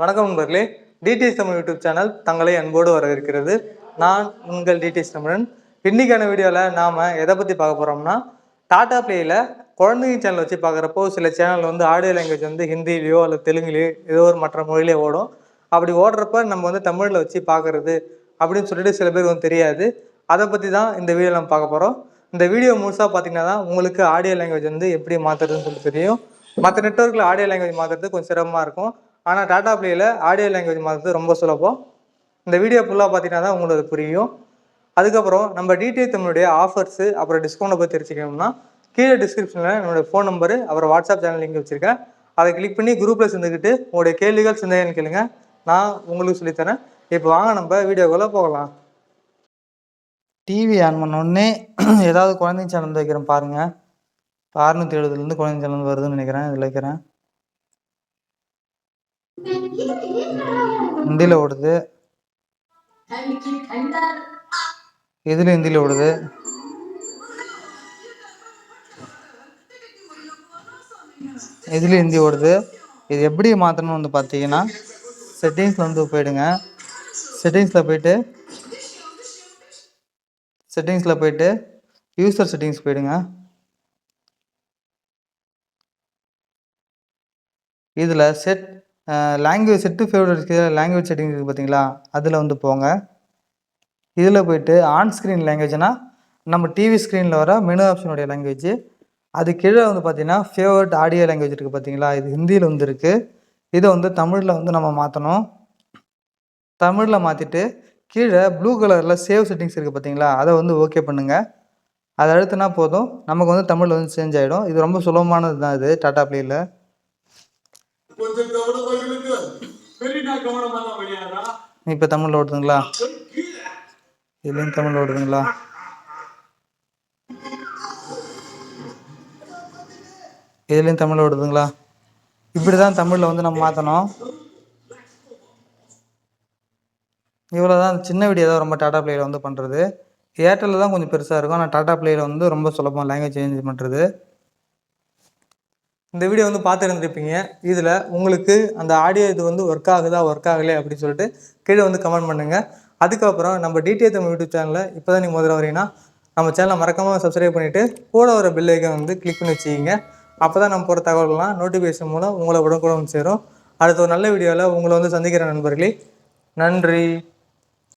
வணக்கம் நண்பர்களே. TDS Tamil YouTube channel தங்களை அன்போடு வரவேற்கிறது. நான் உங்கள் டிடிஎஸ் தமிழன். இன்னைக்கான வீடியோவில் நாம் எதை பற்றி பார்க்க போகிறோம்னா டாடா பிளேயில் குழந்தைங்க சேனல் வச்சு பார்க்குறப்போ சில சேனல் வந்து ஆடியோ லாங்குவேஜ் வந்து ஹிந்திலேயோ அல்லது தெலுங்குலேயோ ஏதோ ஒரு மற்ற மொழியிலே ஓடும். அப்படி ஓடுறப்ப நம்ம வந்து தமிழில் வச்சு பார்க்குறது அப்படின்னு சொல்லிட்டு சில பேருக்கு வந்து தெரியாது. அதை பற்றி தான் இந்த வீடியோ நம்ம பார்க்க போகிறோம் இந்த வீடியோ முழுசாக பார்த்தீங்கன்னா தான் உங்களுக்கு ஆடியோ லாங்குவேஜ் வந்து எப்படி மாற்றுறதுன்னு சொல்லி தெரியும். மற்ற நெட்ஒர்க்கில் ஆடியோ லாங்குவேஜ் மாற்றுறது கொஞ்சம் சிரமமாக இருக்கும். ஆனால் டாடா பிளேயில் ஆடியோ லாங்குவேஜ் மாற்றுறது ரொம்ப சுலபம். இந்த வீடியோ ஃபுல்லாக பார்த்தீங்கன்னா தான் உங்களுக்கு அது புரியும். அதுக்கப்புறம் நம்ம டிடிஐ தமிழுடைய ஆஃபர்ஸு அப்புறம் டிஸ்கவுண்ட்டை பற்றி தெரிஞ்சுக்கணும்னா கீழே டிஸ்கிரிப்ஷனில் என்னோடய ஃபோன் நம்பரு அப்புறம் வாட்ஸ்அப் சேனல் லிங்க் வச்சுருக்கேன். அதை கிளிக் பண்ணி குரூப்பில் சேர்ந்துக்கிட்டு உங்களுடைய கேள்விகள் சிந்தனைகள் கேளுங்க. நான் உங்களுக்கு சொல்லித்தரேன் இப்போ வாங்க நம்ம வீடியோக்குள்ளே போகலாம். டிவி ஆன் பண்ண உடனே ஏதாவது குழந்தைங்க சேனல் வைக்கிறேன் பாருங்கள் இப்போ எழுபதுலேருந்து குழந்தை சேனல் வருதுன்னு நினைக்கிறேன் இதில் வைக்கிறேன் ஹிந்தியில் ஓடுது. இதில் இந்தியில் ஓடுது? இதில் ஹிந்தி ஓடுது? இது எப்படி மாற்றணும்னு வந்து பார்த்தீங்கன்னா செட்டிங்ஸில் வந்து போயிடுங்க. செட்டிங்ஸில் போயிட்டு செட்டிங்ஸில் போயிட்டு யூசர் செட்டிங்ஸ் போயிடுங்க. இதில் set language set favourite language setting இருக்குது பார்த்தீங்களா? அதில் வந்து போங்க. இதில் போயிட்டு ஆன் ஸ்க்ரீன் லாங்குவேஜ்னா நம்ம டிவி ஸ்க்ரீனில் வர மெனு ஆப்ஷனுடைய லாங்குவேஜ் அது கீழே வந்து பார்த்தீங்கன்னா ஃபேவரட் ஆடியோ லாங்குவேஜ் இருக்குது பார்த்தீங்களா? இது ஹிந்தியில் வந்து இருக்குது இதை வந்து தமிழில் வந்து நம்ம மாற்றணும் தமிழில் மாற்றிட்டு கீழே ப்ளூ கலரில் சேவ் செட்டிங்ஸ் இருக்குது பார்த்தீங்களா? அதை வந்து ஓகே பண்ணுங்கள் அதை அழுத்தினா போதும். நமக்கு வந்து தமிழில் வந்து சேஞ்ச் ஆகிடும் இது ரொம்ப சுலபமானது தான் இது டாடா ப்ளேயில் கொஞ்சம் கவனமா இருங்க. பெரியடா கவனமா தான் விளையாடா இப்போ தமிழில் ஓடுதுங்களா? இதுலேயும் தமிழ் ஓடுதுங்களா? இதுலேயும் தமிழ் ஓடுதுங்களா? இப்படி தான் தமிழில் வந்து நம்ம மாற்றணும். இவ்வளோ தான் சின்ன வீடியோ தான் ரொம்ப டாடா பிளேயில் வந்து பண்ணுறது ஏர்டெல்லில் தான் கொஞ்சம் பெருசாக இருக்கும். ஆனால் டாடா பிளேயில் வந்து ரொம்ப சுலபம். லாங்குவேஜ் சேஞ்ச் பண்ணுறது இந்த வீடியோ வந்து பார்த்துருந்துருப்பீங்க. இதில் உங்களுக்கு அந்த ஆடியோ இது வந்து ஒர்க் ஆகுதா ஒர்க் ஆகலையே அப்படின்னு சொல்லிட்டு கீழே வந்து கமெண்ட் பண்ணுங்கள் அதுக்கப்புறம் நம்ம டிடிஏ தமிழ் யூடியூப் சேனலில் இப்போ தான் நீங்கள் முதல்ல வரீங்கன்னா நம்ம சேனலை மறக்காமல் சப்ஸ்கிரைப் பண்ணிவிட்டு கூட வர பெல் ஐக்கன் வந்து கிளிக் பண்ணி வச்சுக்கிங்க. அப்போ தான் நம்ம போகிற தகவல்கள்லாம் நோட்டிஃபிகேஷன் மூலம் உங்களை உடனுக்குடன் வந்து சேரும். அடுத்த ஒரு நல்ல வீடியோவில் உங்களை வந்து சந்திக்கிற நண்பர்களே நன்றி.